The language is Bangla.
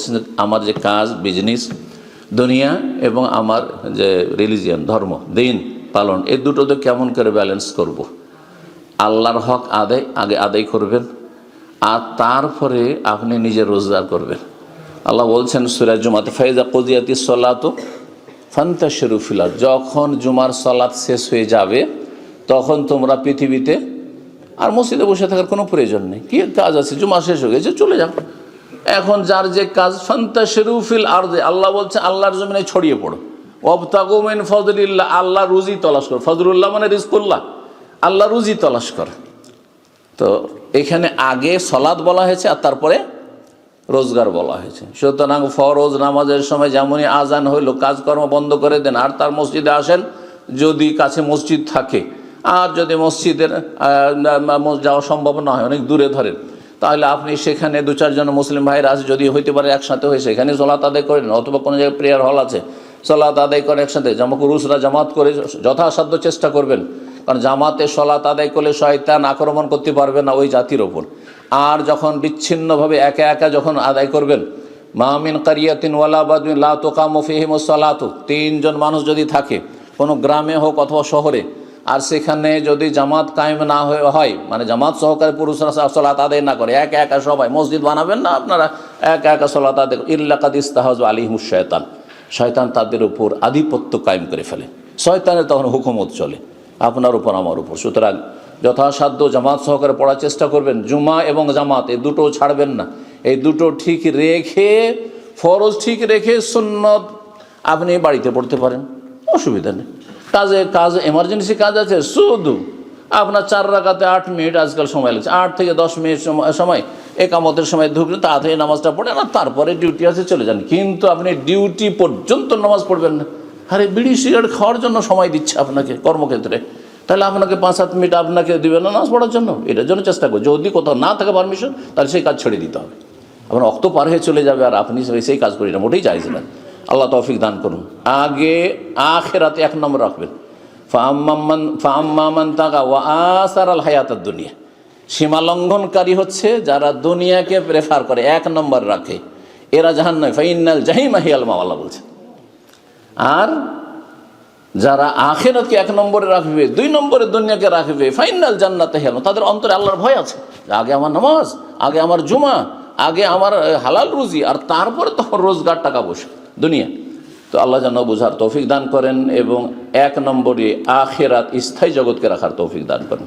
বলছেন আমার যে কাজ বিজনেস দুনিয়া এবং আমার যে রিলিজিয়ান ধর্ম, দিন, পালন, এই দুটোতে কেমন করে ব্যালেন্স করব। আল্লাহর হক আদায়, আগে আদায় করবেন, আর তারপরে আপনি নিজে রোজগার করবেন। আল্লাহ বলছেন সুরাজ জুমাতে, ফাইজা কজিয়াতি সলাতো ফান্তা শরুফিলার যখন জুমার সলাৎ শেষ হয়ে যাবে, তখন তোমরা পৃথিবীতে আর মসজিদে বসে থাকার কোনো প্রয়োজন নেই। কি কাজ আছে? জুমা শেষ হয়ে গেছে, চলে যাও। এখন যার যে কাজ ফান্তা শরুফিল আর আল্লাহ বলছে, আল্লাহর জমিনে ছড়িয়ে পড়ো। অবতাগুমেন ফজলিল্লাহ আল্লাহ রুজি তলাশ কর। ফজলুল্লাহ মানে রিজকুল্লাহ। আল্লাহ রুজি তলাশ কর। তো এখানে আগে সলাদ বলা হয়েছে আর তারপরে রোজগার বলা হয়েছে। সুতরাং ফরজ নামাজের সময় যেমনই আজান হইল, কাজকর্ম বন্ধ করে দেন, আর তার মসজিদে আসেন, যদি কাছে মসজিদ থাকে। আর যদি মসজিদের যাওয়া সম্ভব না হয়, অনেক দূরে ধরেন। তাহলে আপনি সেখানে দু চারজন মুসলিম ভাইরা আছে, যদি হইতে পারে একসাথে হয়ে সেখানে সলাত আদায় করেন, অথবা কোনো জায়গায় প্রেয়ার হল আছে, সলাত আদায় করে একসাথে। জামা পুরুষরা জামাত করে যথাসাধ্য চেষ্টা করবেন। কারণ জামাতে সলাত আদায় করলে শয়তান আক্রমণ করতে পারবে না ওই জাতির ওপর। আর যখন বিচ্ছিন্নভাবে একা একা যখন আদায় করবেন মামিন কারিয়াতিন ওয়ালাবাদিন লা তোকাম ফিহিম সালাতু, তিনজন মানুষ যদি থাকে, কোনো গ্রামে হোক অথবা শহরে আর সেখানে যদি জামাত কায়েম না হয়ে মানে জামাত সহকারে পুরুষরা সলাত আদায় না করে, একা একা সবাই মসজিদ বানাবেন না আপনারা, একা একা সলাত আদায় ইল্লাকাদ ইস্তাহাজ আলিহিমুস শয়তান। শয়তান তাদের উপর আধিপত্য কায়েম করে ফেলে। শয়তানের তখন হুকুমত চলে আপনার উপর, আমার উপর। সুতরাং যথাসাধ্য জামাত সহকারে পড়ার চেষ্টা করবেন, জুমা এবং জামাত, এই দুটো ছাড়বেন না। এই দুটো ঠিক রেখে, ফরজ ঠিক রেখে সুন্নত আপনি বাড়িতে পড়তে পারেন। অসুবিধা নেই। কাজে, কাজ এমার্জেন্সি কাজ আছে, শুধু আপনার চার রাখাতে আট মিনিট আজকাল সময় লাগছে। আট থেকে দশ মিনিট সময়- একামতের সময় ঢুকলে তাড়াতাড়ি নামাজটা পড়ে আর তারপরে ডিউটি আছে, চলে যান। কিন্তু আপনি ডিউটি পর্যন্ত নামাজ পড়বেন না। আরে বিড়ি, সিগারেট খাওয়ার জন্য সময় দিচ্ছে আপনাকে কর্মক্ষেত্রে। তাহলে আপনাকে পাঁচ, সাত মিনিট আপনাকে দিবে না নামাজ পড়ার জন্য? এটার জন্য চেষ্টা করুন। যদি কোথাও না থাকে পারমিশন তাহলে সেই কাজ ছেড়ে দিতে হবে। আপনার অক্ত পার হয়ে চলে যাবে আর আপনি সেই- কাজ করি না মোটেই চাইছিলেন আল্লাহ তৌফিক দান করুন। আগে আখেরাতে এক নম্বর রাখবেন। ফাম্মামান ফাম্মামান তাকা ওয়া আসার আল হায়াতার দুনিয়া। সীমা লঙ্ঘনকারী হচ্ছে যারা দুনিয়াকে প্রেফার করে, এক নম্বর রাখে। এরা জাহান নয় ফাইনাল জাহিম আহিয়াল মাওয়াল্লাহ বলছে। আর যারা আখেরাতকে এক নম্বরে রাখবে, দুই নম্বরে দুনিয়াকে রাখবে ফাইনাল জান্নাতে হেল তাদের অন্তরে আল্লাহর ভয় আছে আগে আমার নামাজ, আগে আমার জুমা আগে আমার হালাল রুজি, আর তারপরে তখন রোজগার টাকা বসে, দুনিয়া তো আল্লাহ যেন বোঝার তৌফিক দান করেন এবং এক নম্বরে আখেরাত স্থায়ী জগৎকে রাখার তৌফিক দান করেন।